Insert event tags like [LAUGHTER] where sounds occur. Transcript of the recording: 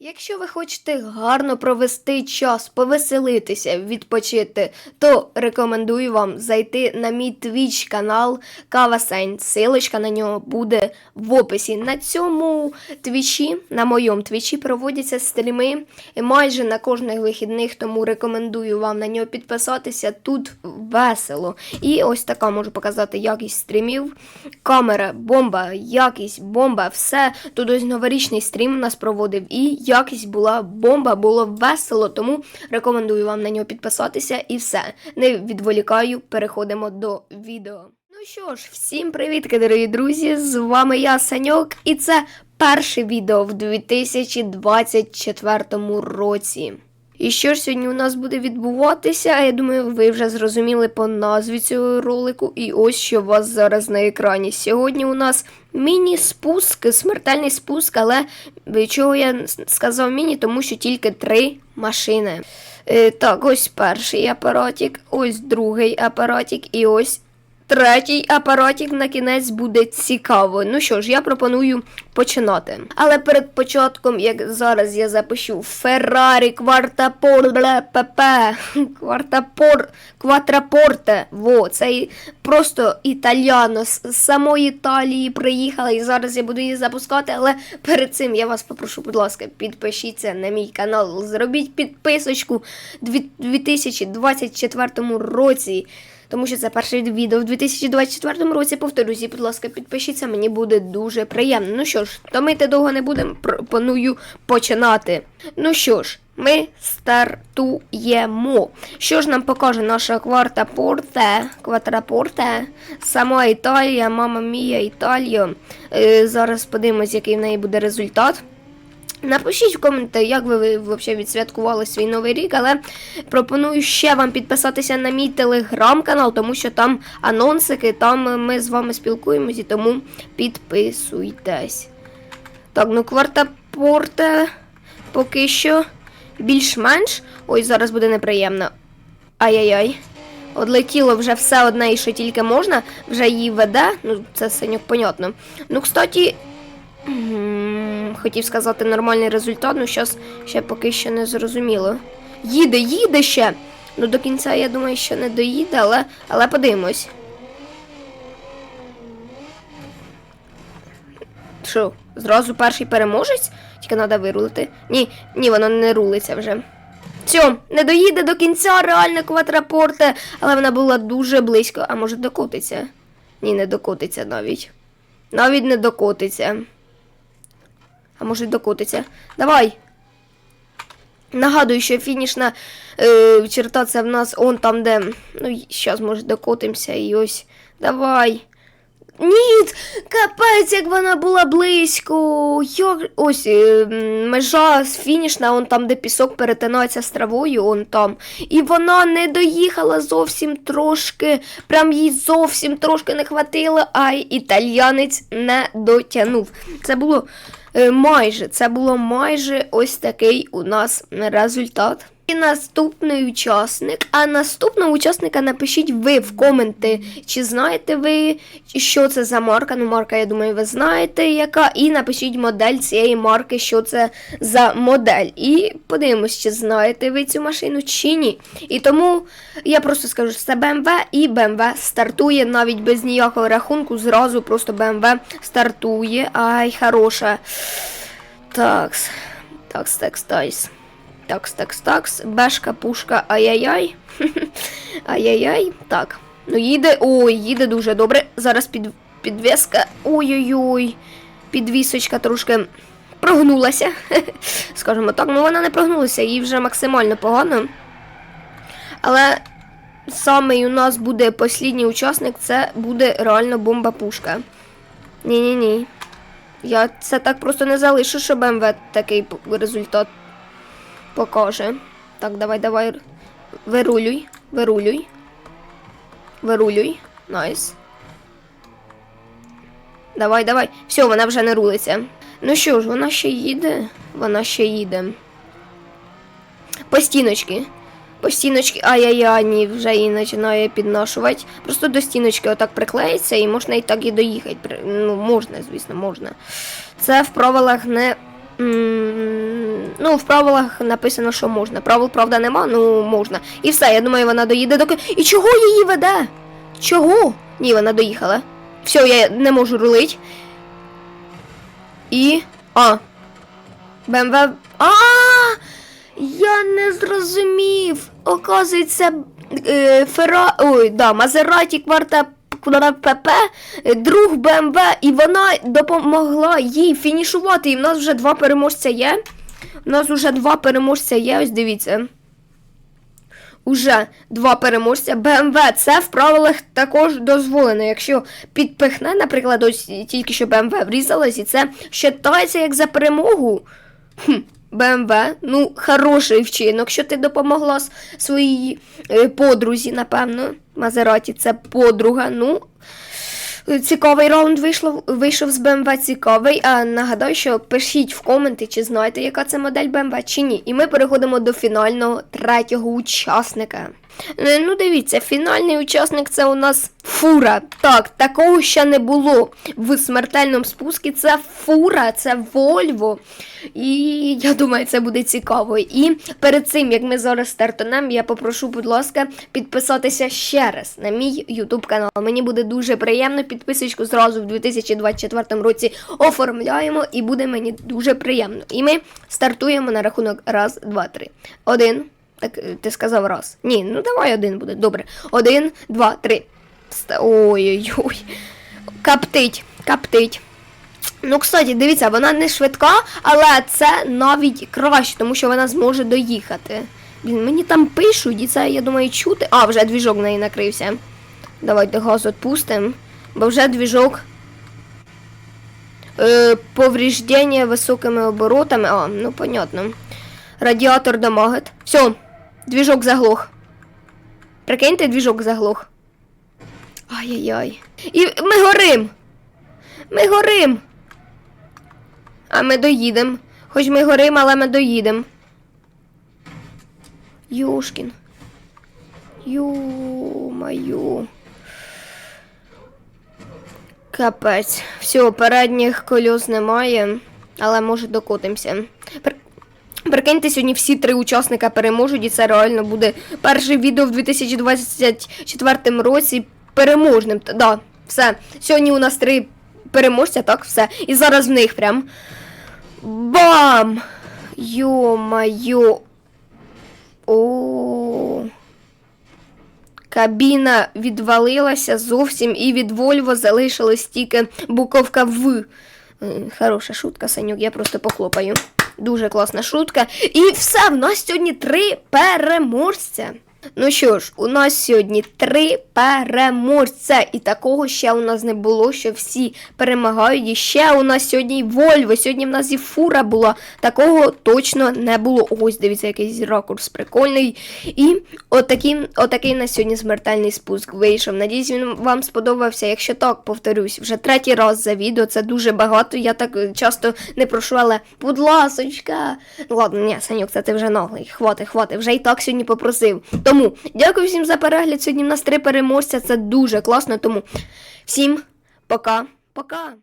Якщо ви хочете гарно провести час, повеселитися, відпочити, то рекомендую вам зайти на мій твіч канал Кава. Силочка на нього буде в описі. На цьому твічі, на моєму твічі, проводяться стріми майже на кожних вихідних, тому рекомендую вам на нього підписатися. Тут весело. І ось така можу показати якість стрімів. Камера, бомба, якість, бомба, все. Тут ось новорічний стрім у нас проводив. І якість була бомба, було весело, тому рекомендую вам на нього підписатися і все. Не відволікаю, переходимо до відео. Ну що ж, всім привітки, дорогі друзі! З вами я, Саньок, і це перше відео в 2024 році. І що ж сьогодні у нас буде відбуватися? Я думаю, ви вже зрозуміли по назві цього ролику. І ось що у вас зараз на екрані. Сьогодні у нас міні-спуск, смертельний спуск, але чого я сказав міні, тому що тільки три машини. Е, так, ось перший апаратик, ось другий апаратик і ось Третій апаратик на кінець буде цікаво. Ну що ж, я пропоную починати. Але перед початком, як зараз я запишу Феррарі Квартапор ПП Квартапор Кватрапорте. Во, це просто італіано з самої Італії приїхала, і зараз я буду її запускати. Але перед цим я вас попрошу, будь ласка, підпишіться на мій канал, зробіть підписочку 2024 році. Тому що це перше відео в 2024 році. Повторюсь, і, будь ласка, підпишіться, мені буде дуже приємно. Ну що ж, томити довго не будемо, пропоную починати. Ну що ж, ми стартуємо. Що ж нам покаже наша кварта порте, кватрапорте, сама Італія, мама мія Італія. Е, зараз подивимось, який в неї буде результат. Напишіть в коментарі, як ви, взагалі відсвяткували свій новий рік, але пропоную ще вам підписатися на мій телеграм-канал, тому що там анонсики, там ми з вами спілкуємось, і тому підписуйтесь. Так, ну квартапорте поки що більш-менш. Ой, зараз буде неприємно. Ай-яй-яй. Одлетіло вже все одне і що тільки можна, вже її веде. Ну, це синьок, понятно. Ну, кстати, Хотів сказати нормальний результат, ну зараз ще поки що не зрозуміло. Їде, їде ще. Ну до кінця, я думаю, що не доїде, але, але подивимось. Що, зразу перший переможець? Тільки треба вирулити. Ні, ні, воно не рулиться вже. Все, не доїде до кінця реально квадрапорте, але вона була дуже близько. А може докотиться? Ні, не докотиться навіть. Навіть не докотиться. А може докотиться. Давай. Нагадую, що фінішна е, черта це в нас он там, де. Ну, зараз, може, докотимося і ось. Давай. Ні, капець, як вона була близько. Як... Ось е, межа фінішна, он там, де пісок перетинається з травою, он там. І вона не доїхала зовсім трошки. Прям їй зовсім трошки не хватило, а й італіянець не дотягнув. Це було майже, це було майже ось такий у нас результат. І наступний учасник. А наступного учасника напишіть ви в коменти, чи знаєте ви, що це за марка. Ну, марка, я думаю, ви знаєте, яка. І напишіть модель цієї марки, що це за модель. І подивимось, чи знаєте ви цю машину, чи ні. І тому я просто скажу, що це BMW, і BMW стартує навіть без ніякого рахунку. Зразу просто BMW стартує. Ай, хороша. Такс. Такс, такс, тайс. Такс, такс, такс. Бешка, пушка, ай-яй-яй. [LAUGHS] Ай-яй-яй. Так. Ну їде. Ой, їде дуже добре. Зараз під, підвеска. Ой-ой-ой. Підвісочка трошки прогнулася. [LAUGHS] Скажімо так, ну вона не прогнулася, їй вже максимально погано. Але самий у нас буде послідній учасник, це буде реально бомба-пушка. Ні-ні-ні. Я це так просто не залишу, що БМВ такий результат покаже. Так, давай, давай. Вирулюй, вирулюй. Вирулюй. Найс. Давай, давай. Все, вона вже не рулиться. Ну що ж, вона ще їде. Вона ще їде. По стіночки. По стіночки, ай-яй-яй, ні, вже її починає підношувати. Просто до стіночки отак приклеїться і можна і так і доїхати. Ну, можна, звісно, можна. Це в правилах не. Ну, в правилах написано, що можна. Правил, правда, нема, ну можна. І все, я думаю, вона доїде до І чого її веде? Чого? Ні, вона доїхала. Все, я не можу рулить. І. А. БМВ. А! Я не зрозумів. Оказується, е, Фера... Ой, да, Мазераті кварта ПП, друг БМВ, і вона допомогла їй фінішувати. І в нас вже два переможця є. У нас вже два переможця є, ось дивіться. Уже два переможця. БМВ це в правилах також дозволено. Якщо підпихне, наприклад, ось тільки що БМВ врізалась, і це вважається як за перемогу. Хм, БМВ, ну, хороший вчинок, що ти допомогла своїй е, подрузі, напевно. Мазераті це подруга. Ну, цікавий раунд вийшло, вийшов з БМВ цікавий. А нагадаю, що пишіть в коменти, чи знаєте, яка це модель БМВ, чи ні. І ми переходимо до фінального третього учасника. Е, Ну, дивіться, фінальний учасник це у нас фура. Так, такого ще не було в смертельному спуску. Це фура, це Вольво. І я думаю, це буде цікаво. І перед цим, як ми зараз стартанемо, я попрошу, будь ласка, підписатися ще раз на мій YouTube канал. Мені буде дуже приємно. Підписочку зразу в 2024 році оформляємо, і буде мені дуже приємно. І ми стартуємо на рахунок раз, два, три. Один. Так е, ти сказав раз. Ні, ну давай один буде. Добре. Один, два, три. Ой-ой-ой. Каптить, каптить. Ну, кстати, дивіться, вона не швидка, але це навіть краще, тому що вона зможе доїхати. Блін, мені там пишуть, і це, я думаю, чути. А, вже двіжок в неї накрився. Давайте газ відпустимо, бо вже двіжок. Е, повреждення високими оборотами. А, ну понятно. Радіатор дамагет. Все, двіжок заглох. Прикиньте, двіжок заглох. Ай-яй-яй. І ми горим! Ми горим! А ми доїдем. Хоч ми горим, але ми доїдем. Юшкін. Ю-маю. Капець. Все, передніх колес немає, але може докотимося. Пр- Прикиньте, сьогодні всі три учасника переможуть, і це реально буде перше відео в 2024 році переможним. Да, все. Сьогодні у нас три переможця, так, все. І зараз в них прям. Бам! Йо-майо. О. Кабіна відвалилася зовсім, і від Вольво залишилась тільки буковка В. Е, Хороша шутка, Санюк, я просто похлопаю. Дуже класна шутка. І все, в нас сьогодні три переможця. Ну що ж, у нас сьогодні три переможця. І такого ще у нас не було, що всі перемагають. І ще у нас сьогодні й Вольво. Сьогодні в нас і фура була. Такого точно не було. Ось, дивіться, якийсь ракурс прикольний. І отакий, отакий на сьогодні смертельний спуск вийшов. Надіюсь, він вам сподобався. Якщо так, повторюсь, вже третій раз за відео. Це дуже багато. Я так часто не прошу, але будь ласочка. Ладно, ні, Санюк, це ти вже наглий. Хвати, хвати, вже і так сьогодні попросив. Тому дякую всім за перегляд. Сьогодні в нас три переможця. Це дуже класно. Тому всім пока, пока.